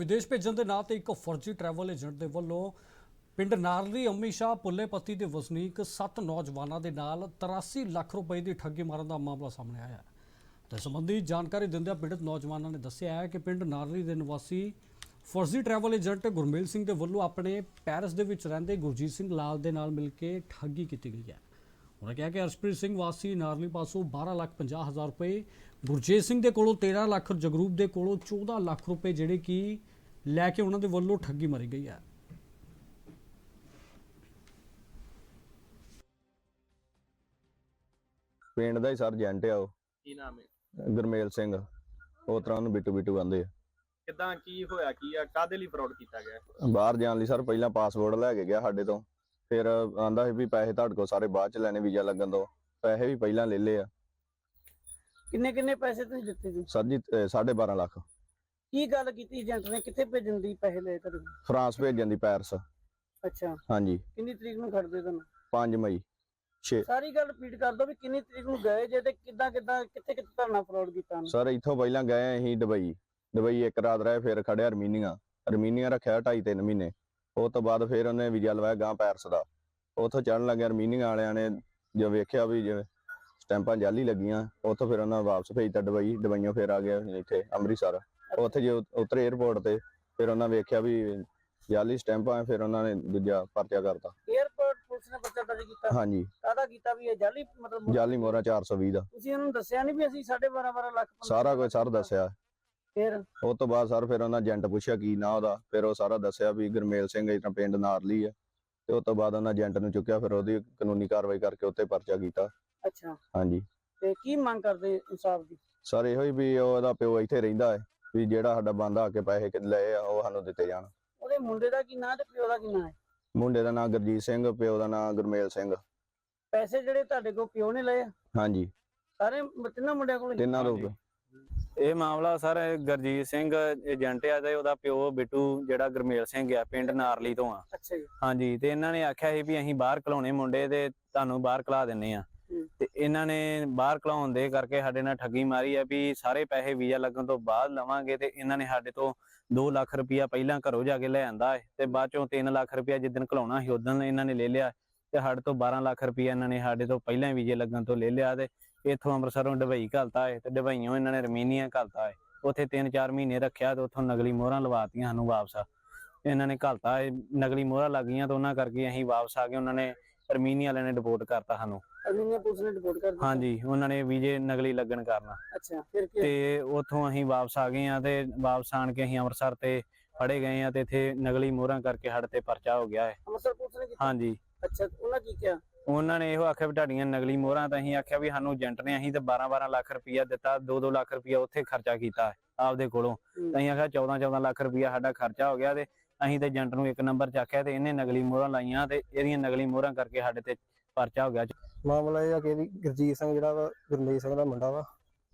ਵਿਦੇਸ਼ ਭੇਜਣ ਦੇ ਨਾਂ ਤੇ ਇੱਕ ਫਰਜ਼ੀ ਟਰੈਵਲ ਏਜੰਟ ਦੇ ਵੱਲੋਂ ਪਿੰਡ ਨਾਰਲੀ ਅੰਮੀਸ਼ਾ ਪੁੱਲੇਪੱਤੀ ਦੇ ਵਸਨੀਕ 7 ਨੌਜਵਾਨਾਂ ਦੇ ਨਾਲ 83 ਲੱਖ ਰੁਪਏ ਦੀ ਠੱਗੀ ਮਾਰਨ ਦਾ ਮਾਮਲਾ ਸਾਹਮਣੇ ਆਇਆ ਹੈ। ਤੇ ਸੰਬੰਧੀ ਜਾਣਕਾਰੀ ਦਿੰਦਿਆਂ ਪੀੜਤ ਨੌਜਵਾਨਾਂ ਨੇ ਦੱਸਿਆ ਹੈ ਕਿ ਪਿੰਡ ਨਾਰਲੀ ਦੇ ਨਿਵਾਸੀ ਫਰਜ਼ੀ ਟਰੈਵਲ ਏਜੰਟ ਗੁਰਮੇਲ ਸਿੰਘ ਦੇ ਵੱਲੋਂ ਆਪਣੇ ਪੈਰਿਸ ਦੇ ਵਿੱਚ ਰਹਿੰਦੇ ਗੁਰਜੀਤ ਸਿੰਘ ਲਾਲ ਦੇ ਨਾਲ ਮਿਲ ਕੇ ਠੱਗੀ ਕੀਤੀ ਗਈ ਹੈ। ਉਹਨਾਂ ਕਿਹਾ ਕਿ ਅਰਸ਼ਪ੍ਰੀਤ ਸਿੰਘ ਵਾਸੀ ਨਾਰਲੀ ਪਾਸੋਂ 12 ਲੱਖ 50 ਹਜ਼ਾਰ ਰੁਪਏ ਗੁਰਜੀਤ ਸਿੰਘ ਦੇ ਕੋਲੋਂ 13 ਲੱਖ ਜਗਰੂਪ ਦੇ ਕੋਲੋਂ 14 ਲੱਖ ਰੁਪਏ ਜਿਹੜੇ ਕਿ ਲੈ ਕੇ ਉਹਨਾਂ ਦੇ ਵੱਲੋਂ ਠੱਗੀ ਮਾਰੀ ਗਈ ਹੈ। ਪਿੰਡ ਦਾ ਹੀ ਸਰ ਏਜੰਟ ਆ ਉਹ। ਕੀ ਨਾਮ ਹੈ? ਗੁਰਮੇਲ ਸਿੰਘ। ਉਹ ਤਰ੍ਹਾਂ ਉਹਨੂੰ ਬਿੱਟੂ ਬਿੱਟੂ ਕਹਿੰਦੇ ਆ। ਕਿਦਾਂ ਕੀ ਹੋਇਆ ਕੀ ਆ? ਕਾਦੇ ਲਈ ਫਰਾਡ ਕੀਤਾ ਗਿਆ? ਬਾਹਰ ਜਾਣ ਲਈ ਸਰ ਪਹਿਲਾਂ ਪਾਸਪੋਰਟ ਲੈ ਕੇ ਗਿਆ ਸਾਡੇ ਤੋਂ। ਫਿਰ ਆਂਦਾ ਸੀ ਵੀ ਪੈਸੇ ਤੁਹਾਡੇ ਕੋਲ ਸਾਰੇ ਬਾਅਦ ਚ ਲੈਣੇ ਵੀਜ਼ਾ ਲੱਗਣ ਤੋਂ। ਪੈਸੇ ਵੀ ਪਹਿਲਾਂ ਲੈ ਲਏ ਆ। ਕਿੰਨੇ ਕਿੰਨੇ ਪੈਸੇ ਤੁਸੀਂ ਦਿੱਤੇ ਜੀ ਸਰ ਜੀ 12.5 ਲੱਖ। ਕੀ ਗੱਲ ਕੀਤੀ ਏਜੰਟ ਨੇ? ਕਿੱਥੇ ਭੇਜਣ ਦੀ ਪੈਸੇ ਲਏ ਤੁਹਾਡੇ ਕੋਲ? ਫਰਾਂਸ ਭੇਜਣ ਦੀ ਪੈਰਿਸ। ਅੱਛਾ। ਹਾਂਜੀ। ਕਿੰਨੀ ਤਰੀਕ ਨੂੰ ਖੜਦੇ ਤੁਹਾਨੂੰ? 5 ਮਈ। 6 ਸਾਰੀ ਗੱਲ ਰਿਪੀਟ ਕਰ ਦਿਓ ਵੀ ਕਿੰਨੀ ਤਰੀਕ ਨੂੰ ਗਏ ਜੇ ਤੇ ਕਿੱਦਾਂ ਕਿੱਦਾਂ ਕਿੱਥੇ ਕਿੱਥੇ ਤੁਹਾਡਾ ਫਰਾਡ ਕੀਤਾ ਉਹਨੇ? ਸਰ ਇੱਥੋਂ ਪਹਿਲਾਂ ਗਏ ਅਸੀਂ ਦੁਬਈ। ਦੁਬਈ ਇੱਕ ਰਾਤ ਰਹੇ ਫਿਰ ਖੜਿਆ ਅਰਮੀਨੀਆ। ਅਰਮੀਨੀਆ ਰੱਖਿਆ 2.5 3 ਮਹੀਨੇ। ਉਹ ਤੋਂ ਬਾਅਦ ਫਿਰ ਉਹਨੇ ਵੀਜ਼ਾ ਲਵਾਇਆ ਗਾਂ ਪੈਰਸ ਦਾ। ਉੱਥੋਂ ਚੜਨ ਲੱਗਿਆ ਅਰਮੀਨੀਆ ਵਾਲਿਆਂ ਨੇ ਜੋ ਵੇਖਿਆ ਵੀ ਜਿਵੇਂ ਸਟੈਂਪਾਂ ਜਾਲੀ ਲੱਗੀਆਂ ਉੱਥੋਂ ਫਿਰ ਉਹਨਾਂ ਵਾਪਸ ਭੇਜਤਾ ਦੁਬਈ ਦੁਬਈੋਂ ਫਿਰ ਆ ਗਿਆ ਇੱਥੇ ਅੰਮ੍ਰਿਤਸਰ। ਉੱਥੇ ਜੇ ਉਤਰੇ 에ਅਰਪੋਰਟ ਤੇ ਫਿਰ ਉਹਨਾਂ ਵੇਖਿਆ ਵੀ ਜਾਲੀ ਸਟੈਂਪਾਂ ਫਿਰ ਉਹਨਾਂ ਨੇ ਦੂਜਾ ਪਰਚਾ ਕਰਤਾ। 에ਅਰਪੋਰਟ ਪੁਲਿਸ ਨੇ ਪਰਚਾ ਦਰਜ ਕੀਤਾ? ਹਾਂਜੀ। ਕਾਹਦਾ ਕੀਤਾ ਵੀ ਇਹ ਜਾਲੀ ਮਤਲਬ ਜਾਲੀ ਮੋਹਰਾ 420 ਦਾ। ਤੁਸੀਂ ਇਹਨੂੰ ਦੱਸਿਆ ਨਹੀਂ ਵੀ ਅਸੀਂ 12.5 12 ਲੱਖ ਸਾਰਾ ਕੁਝ ਸਰ ਦੱਸਿਆ। ਫਿਰ? ਉਹ ਤੋਂ ਬਾਅਦ ਸਰ ਫਿਰ ਉਹਨਾਂ ਏਜੰਟ ਪੁੱਛਿਆ ਕੀ ਨਾਂ ਉਹਦਾ ਫਿਰ ਉਹ ਸਾਰਾ ਦੱਸਿਆ ਵੀ ਗੁਰਮੇਲ ਸਿੰਘ ਇਤਨਾ ਪਿੰਡ ਨਾਰਲੀ ਆ ਤੇ ਉਸ ਤੋਂ ਬਾਅਦ ਉਹਨਾਂ ਏਜੰਟ ਨੂੰ ਚੁੱਕਿਆ ਫਿਰ ਉਹਦੀ ਕਾਨੂੰਨੀ ਕਾਰਵਾਈ ਕਰਕੇ ਉੱਤੇ ਪਰਚਾ ਕੀਤਾ। ਅੱਛਾ। ਹਾਂਜੀ। ਤੇ ਕੀ ਮੰਗ ਕਰਦੇ ਇਨਸਾਫ ਦੀ? ਸਰ ਇਹੋ ਹੀ ਵੀ ਉਹਦਾ ਪਿਓ ਇੱਥੇ ਰਹਿੰਦਾ ਹੈ ਵੀ ਜਿਹੜਾ ਸਾਡਾ ਬੰਦਾ ਆ ਕੇ ਪੈਸੇ ਕਿ ਲਏ ਆ ਉਹ ਸਾਨੂੰ ਦਿੱਤੇ ਜਾਣ। ਉਹਦੇ ਮੁੰਡੇ ਦਾ ਕੀ ਨਾਂ ਤੇ ਪਿਓ ਦਾ ਕੀ ਨਾਂ ਹੈ? ਮੁੰਡੇ ਦਾ ਨਾਂ ਗੁਰਜੀਤ ਸਿੰਘ ਪਿਓ ਦਾ ਨਾਂ ਗੁਰਮੇਲ ਸਿੰਘ। ਪੈਸੇ ਜਿਹੜੇ ਤੁਹਾਡੇ ਕੋਲ ਪਿਓ ਨੇ ਲਏ ਆ, ਹਾਂਜੀ। ਸਾਰੇ ਤਿੰਨਾਂ ਮੁੰਡਿਆਂ ਕੋਲ? ਤਿੰਨਾਂ ਲੋਕ ਇਹ ਮਾਮਲਾ ਸਰ ਗੁਰਜੀਤ ਸਿੰਘ ਏਜੰਟ ਆ ਤੇ ਉਹਦਾ ਪਿਓ ਬਿੱਟੂ ਜਿਹੜਾ ਗੁਰਮੇਲ ਸਿੰਘ ਆ ਪਿੰਡ ਨਾਰਲੀ ਤੋਂ ਆ। ਅੱਛਾ ਜੀ। ਹਾਂਜੀ ਤੇ ਇਹਨਾਂ ਨੇ ਆਖਿਆ ਸੀ ਵੀ ਅਸੀਂ ਬਾਹਰ ਕਲਾਉਣੇ ਮੁੰਡੇ ਤੇ ਤੁਹਾਨੂੰ ਬਾਹਰ ਕਲਾ ਦਿੰਨੇ ਆ। ਤੇ ਇਹਨਾਂ ਨੇ ਬਾਹਰ ਕਲਾਉਣ ਦੇ ਕਰਕੇ ਸਾਡੇ ਨਾਲ ਠੱਗੀ ਮਾਰੀ ਆ ਵੀ ਸਾਰੇ ਪੈਸੇ ਵੀਜ਼ਾ ਲੱਗਣ ਤੋਂ ਬਾਅਦ ਲਵਾਂਗੇ ਤੇ ਇਹਨਾਂ ਨੇ ਸਾਡੇ ਤੋਂ 2 ਲੱਖ ਰੁਪਇਆ ਪਹਿਲਾਂ ਘਰੋਂ ਜਾ ਕੇ ਲੈ ਆਂਦਾ ਤੇ ਬਾਅਦ ਚੋਂ 3 ਲੱਖ ਰੁਪਇਆ ਜਿੱਦਣ ਕਲਾਉਣਾ ਸੀ ਉਦੋਂ ਇਹਨਾਂ ਨੇ ਲੈ ਲਿਆ ਤੇ ਸਾਡੇ ਤੋਂ 12 ਲੱਖ ਰੁਪਇਆ ਇਹਨਾਂ ਨੇ ਸਾਡੇ ਤੋਂ ਪਹਿਲਾਂ ਵੀਜ਼ੇ ਲੱਗਣ ਤੋਂ ਲੈ ਲਿਆ ਤੇ ਇੱਥੋਂ ਅੰਮ੍ਰਿਤਸਰੋਂ ਦੁਬਈ ਘਲਤਾ ਹੈ ਤੇ ਦੁਬਈੋਂ ਇਹਨਾਂ ਨੇ ਰਮੀਨੀਆ ਘਲਤਾ ਹੈ ਉੱਥੇ 3-4 ਮਹੀਨੇ ਰੱਖਿਆ ਤੇ ਉੱਥੋਂ ਨਕਲੀ ਮੋਹਰਾਂ ਲਵਾਤੀਆਂ ਸਾਨੂੰ ਵਾਪਸ। ਇਹਨਾਂ ਨੇ ਘਲਤਾ ਹੈ ਨਕਲੀ ਮੋਹਰਾਂ ਲੱਗੀਆਂ ਤੇ ਉਹਨਾਂ ਕਰਕੇ ਅਸੀਂ ਵਾਪਸ ਆ ਗਏ। ਉਹਨਾਂ ਨੇ ਅਰਮੀਨੀਆ ਵਾਲਿਆਂ ਨੇ ਡਿਪੋਰਟ ਕਰਤਾ ਸਾਨੂੰ। ਅਰਮੀਨੀਆ ਪੁਲਿਸ ਨੇ ਰਿਪੋਰਟ ਕਰ ਦਿੱਤੀ? ਹਾਂਜੀ ਉਹਨਾਂ ਨੇ ਵੀਜ਼ੇ ਨਕਲੀ ਲੱਗਣ ਕਾਰਨ। ਅੱਛਾ ਫਿਰ ਕੀ ਤੇ ਉੱਥੋਂ ਅਸੀਂ ਵਾਪਸ ਆ ਗਏ ਆ ਤੇ ਵਾਪਸ ਆਣ ਕੇ ਅਸੀਂ ਅੰਮ੍ਰਿਤਸਰ ਤੇ ਫੜੇ ਗਏ ਆ ਤੇ ਇੱਥੇ ਨਕਲੀ ਮੋਹਰਾਂ ਕਰਕੇ ਸਾਡੇ ਤੇ ਪਰਚਾ ਹੋ ਗਿਆ ਹੈ। ਅੰਮ੍ਰਿਤਸਰ ਪੁਲਿਸ ਨੇ ਕੀਤਾ? ਹਾਂਜੀ। ਅੱਛਾ ਉਹਨਾਂ ਕੀ ਕਿਹਾ? ਉਹਨਾਂ ਨੇ ਇਹੋ ਆਖਿਆ ਵੀ ਤੁਹਾਡੀਆਂ ਨਕਲੀ ਮੋਹਰਾਂ ਤਾਂ ਅਸੀਂ ਆਖਿਆ ਵੀ ਸਾਨੂੰ ਏਜੰਟ ਨੇ ਅਸੀਂ ਤੇ 12-12 ਲੱਖ ਰੁਪਈਆ ਦਿੱਤਾ 2-2 ਲੱਖ ਰੁਪਈਆ ਉੱਥੇ ਖਰਚਾ ਕੀਤਾ ਆਪਦੇ ਕੋਲੋਂ। ਤਾਂ ਅਸੀਂ ਆਖਿਆ 14-14 ਲੱਖ ਰੁਪਈਆ ਸਾਡਾ ਖਰਚਾ ਹੋ ਗਿਆ ਤੇ ਅਸੀਂ ਤੇ ਏਜੰਟ ਨੂੰ ਇੱਕ ਨੰਬਰ ਚੱਕਿਆ ਤੇ ਇਹਨੇ ਨਕਲੀ ਮੋਹਰਾਂ ਲਾਈਆਂ ਤੇ ਇਹਦੀਆਂ ਨਕਲੀ ਮੋਹਰਾਂ ਕਰਕੇ ਸਾਡੇ ਤੇ ਪਰਚਾ ਹੋ ਗਿਆ। ਮਾਮਲਾ ਇਹ ਆ ਕਿ ਵੀ ਗੁਰਜੀਤ ਸਿੰਘ ਜਿਹੜਾ ਵਾ ਗੁਰਮੇਜ ਸਿੰਘ ਦਾ ਮੁੰਡਾ ਵਾ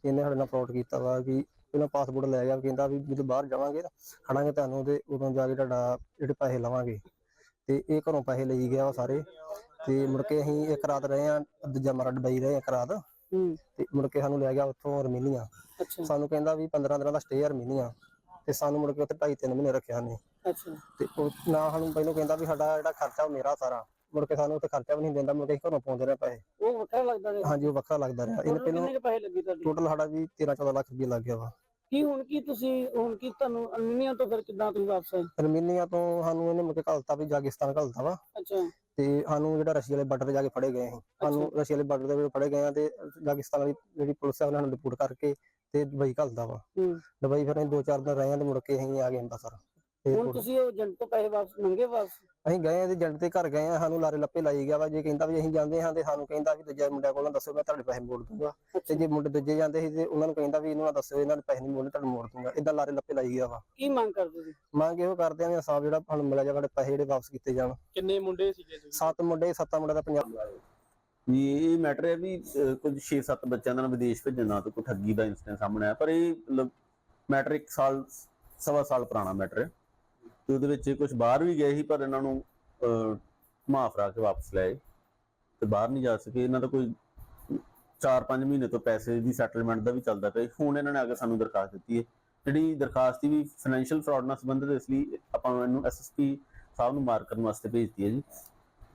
ਇਹਨੇ ਸਾਡੇ ਨਾਲ ਫਰਾਡ ਕੀਤਾ ਵਾ ਕਿ ਇਹਨਾਂ ਪਾਸਪੋਰਟ ਲੈ ਗਿਆ ਕਹਿੰਦਾ ਵੀ ਜਦੋਂ ਬਾਹਰ ਜਾਵਾਂਗੇ ਖੜਾਂਗੇ ਤੁਹਾਨੂੰ ਤੇ ਉਦੋਂ ਜਾ ਕੇ ਤੁਹਾਡਾ ਜਿਹੜੇ ਪੈਸੇ ਲਵਾਂਗੇ। ਤੇ ਇਹ ਘਰੋਂ ਪੈਸੇ ਲਈ ਗਿਆ ਵਾ ਸਾਰੇ। ਤੇ ਮੁੜ ਕੇ ਅਸੀਂ ਇੱਕ ਰਾਤ ਰਹੇ ਆ ਦੂਜਾ ਮਰਾ ਡਬਈ ਰਹੇ ਇੱਕ ਰਾਤ। ਹੂੰ। ਤੇ ਮੁੜ ਕੇ ਸਾਨੂੰ ਲੈ ਗਿਆ ਉੱਥੋਂ ਅਰਮੀਨੀਆ। ਅੱਛਾ। ਸਾਨੂੰ ਕਹਿੰਦਾ ਵੀ 15 ਦਿਨਾਂ ਦਾ ਸਟੇ ਅਰਮੀਨੀਆ। ਤੇ ਸਾਨੂੰ ਮੁੜ ਕੇ ਉੱਥੇ 2.5 3 ਮਹੀਨੇ ਰੱਖਿਆ ਨੇ ਅੱਛਾ। ਤੇ ਉਹ ਨਾ ਸਾਨੂੰ ਪਹਿਲਾਂ ਕਹਿੰਦਾ ਵੀ ਸਾਡਾ ਜਿਹੜਾ ਖਰਚਾ ਉਹ ਮੇਰਾ ਸਾਰਾ। ਮੁੜ ਕੇ ਸਾਨੂੰ ਉੱਥੇ ਖਰਚਾ ਵੀ ਨਹੀਂ ਦਿੰਦਾ ਮੁੜ ਕੇ ਘਰੋਂ ਪਾਉਂਦੇ ਰਹੇ ਪੈਸੇ। ਉਹ ਵੱਖਰਾ ਲੱਗਦਾ ਰਿਹਾ। ਹਾਂਜੀ ਉਹ ਵੱਖਰਾ ਲੱਗਦਾ ਰਿਹਾ। ਇਹਨੇ ਟੋਟਲ ਪਹਿਲਾਂ ਕਿੰਨੇ ਕੁ ਪੈਸੇ ਲੱਗੇ ਤੁਹਾਡੇ? ਟੋਟਲ ਸਾਡਾ ਵੀ 13 14 ਲੱਖ ਰੁਪਏ ਲੱਗ ਗਿਆ ਵਾ। ਕੀ ਹੁਣ ਕੀ ਤੁਸੀਂ ਹੁਣ ਕੀ ਤੁਹਾਨੂੰ ਅਰਮੀਨੀਆ ਤੋਂ ਫਿਰ ਕਿੱਦਾਂ ਤੁਸੀਂ ਵਾਪਸ ਆਏ? ਅਰਮੀਨੀਆ ਤੋਂ ਸਾਨੂੰ ਇਹਨੇ ਮੁੜ ਕੇ ਘਲਤਾ ਵੀ ਜਾਗਿਸਤਾਨ ਘਲਤਾ ਵਾ। ਅੱਛਾ। ਤੇ ਸਾਨੂੰ ਜਿਹੜਾ ਰਸ਼ੀਆ ਵਾਲੇ ਬਾਰਡਰ ਤੇ ਜਾ ਕੇ ਫੜੇ ਗਏ ਅਸੀਂ। ਸਾਨੂੰ ਰਸ਼ੀਆ ਵਾਲੇ ਬਾਰਡਰ ਤੇ ਫੜੇ ਗਏ ਆ ਤੇ ਜਾਗਿਸਤਾਨ ਵਾਲੀ ਜਿਹੜੀ ਪੁਲਿਸ ਹੈ ਉਹਨਾਂ ਨੂੰ ਰਿਪੋਰਟ ਕਰਕੇ ਤੇ ਦੁਬਈ ਘਲਦਾ ਵਾ। ਦੁਬਈ ਫਿਰ ਅਸੀਂ ਦੋ ਚਾਰ ਦਿਨ ਰਹੇ ਆ ਤੇ ਮੁੜ ਕੇ ਅਸੀਂ ਆ ਗਏ ਅੰਮ੍ਰਿਤਸਰ। ਹੁਣ। ਤੁਸੀਂ ਉਹ ਏਜੰਟ ਤੋਂ ਪੈਸੇ ਵਾਪਸ ਮੰਗੇ ਵਾਪਸ? ਅਸੀਂ ਗਏ ਆ ਤੇ ਏਜੰਟ ਦੇ ਘਰ ਗਏ ਆ ਸਾਨੂੰ ਲਾਰੇ ਲੱਪੇ ਲਾਈ ਗਿਆ ਵਾ ਜੇ ਕਹਿੰਦਾ ਵੀ ਅਸੀਂ ਜਾਂਦੇ ਹਾਂ ਤੇ ਸਾਨੂੰ ਕਹਿੰਦਾ ਵੀ ਦੂਜੇ ਮੁੰਡਿਆਂ ਕੋਲੋਂ ਦੱਸੋ ਮੈਂ ਤੁਹਾਡੇ ਪੈਸੇ ਮੋੜ ਦੂੰਗਾ। ਤੇ ਜੇ ਮੁੰਡੇ ਦੂਜੇ ਜਾਂਦੇ ਸੀ ਤੇ ਉਹਨਾਂ ਨੂੰ ਕਹਿੰਦਾ ਵੀ ਇਹਨੂੰ ਨਾ ਦੱਸੋ ਇਹਨਾਂ ਦੇ ਪੈਸੇ ਨਹੀਂ ਮੋੜਨੇ ਤੁਹਾਨੂੰ ਮੋੜ ਦੂੰਗਾ। ਇਦਾਂ ਲਾਰੇ ਲੱਪੇ ਲਾਈ ਗਿਆ ਵਾ। ਕੀ ਮੰਗ ਕਰਦੇ ਸੀ ਮੰਗ ਇਹੋ ਕਰਦੇ ਆ ਵੀ ਇਨਸਾਫ ਜਿਹੜਾ ਸਾਨੂੰ ਮਿਲਿਆ ਜਾਵੇ ਸਾਡੇ ਪੈਸੇ ਜਿਹੜੇ ਵਾਪਸ ਕੀਤੇ ਜਾਣ। ਕਿੰਨੇ ਮੁੰਡੇ ਸੀਗੇ ਤੁਸੀਂ? ਸੱਤ ਮੁੰਡੇ ਸੱਤਾਂ ਮੁੰਡੇ ਦਾ ਪੰਜਾਬ। ਵੀ ਇਹ ਮੈਟਰ ਹੈ ਵੀ ਕੁਝ 6-7 ਬੱਚਿਆਂ ਦਾ ਵਿਦੇਸ਼ ਭੇਜਣ ਤੋਂ ਕੋਈ ਠੱਗੀ ਦਾ ਇਨਸੀਡੈਂਟ ਸਾਹਮਣੇ ਆਇਆ ਪਰ ਇਹ ਮੈਟਰ ਇੱਕ ਸਾਲ ਸਵਾ ਸਾਲ ਪੁਰਾਣਾ ਮੈਟਰ ਹੈ। ਤੇ ਉਹਦੇ ਵਿੱਚ ਕੁਝ ਬਾਹਰ ਵੀ ਗਏ ਸੀ ਪਰ ਇਹਨਾਂ ਨੂੰ ਘੁਮਾ ਫਰਾ ਕੇ ਵਾਪਸ ਲਏ ਤੇ ਬਾਹਰ ਨਹੀਂ ਜਾ ਸਕੇ। ਇਹਨਾਂ ਦਾ ਕੋਈ 4-5 ਮਹੀਨੇ ਤੋਂ ਪੈਸੇ ਦੀ ਸੈਟਲਮੈਂਟ ਦਾ ਵੀ ਚੱਲਦਾ ਪਿਆ। ਹੁਣ ਇਹਨਾਂ ਨੇ ਆ ਕੇ ਸਾਨੂੰ ਦਰਖਾਸਤ ਦਿੱਤੀ ਹੈ। ਜਿਹੜੀ ਦਰਖਾਸਤ ਵੀ ਫਾਈਨੈਂਸ਼ੀਅਲ ਫਰਾਡ ਨਾਲ ਸੰਬੰਧਿਤ ਇਸ ਲਈ ਆਪਾਂ ਇਹਨੂੰ ਐਸਐਸਪੀ ਸਾਹਿਬ ਨੂੰ ਮਾਰਕ ਕਰਨ ਵਾਸਤੇ ਭੇਜਤੀ ਹੈ ਜੀ।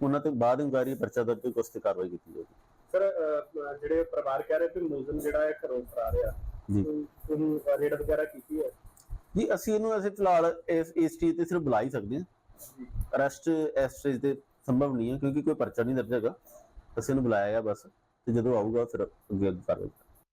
ਉਹਨਾਂ ਤੋਂ ਬਾਅਦ ਇਨਕੁਆਇਰੀ ਪਰਚਾ ਦਰਜ ਕਰਕੇ ਉਸ ਤੇ ਕਾਰਵਾਈ ਕੀਤੀ ਜਾਊਗੀ। ਸਰ ਜਿਹੜੇ ਪਰਿਵਾਰ ਕਹਿ ਰਹੇ ਕਿ ਮੁਲਜ਼ਮ ਜਿਹੜਾ ਹੈ ਘਰੋਂ ਫਰਾਰ ਆ ਜੀ। ਤੁਸੀਂ ਰੇਡ ਵਗੈਰਾ ਕੀਤੀ ਹੈ? ਜੀ ਅਸੀਂ ਇਹਨੂੰ ਅਸੀਂ ਫਿਲਹਾਲ ਇਸ ਇਸ ਚੀਜ਼ ਤੇ ਸਿਰਫ ਬੁਲਾ ਹੀ ਸਕਦੇ ਹਾਂ। ਅਰੈਸਟ ਇਸ ਚੀਜ਼ ਤੇ ਸੰਭਵ ਨਹੀਂ ਹੈ, ਕਿਉਂਕਿ ਕੋਈ ਪਰਚਾ ਨਹੀਂ ਦਰਜ ਹੈਗਾ। ਅਸੀਂ ਇਹਨੂੰ ਬੁਲਾਇਆ ਹੈ ਬਸ, ਤੇ ਜਦੋਂ ਆਊਗਾ ਫਿਰ ਅੱਗੇ ਅੱਗੇ ਕਾਰਵਾਈ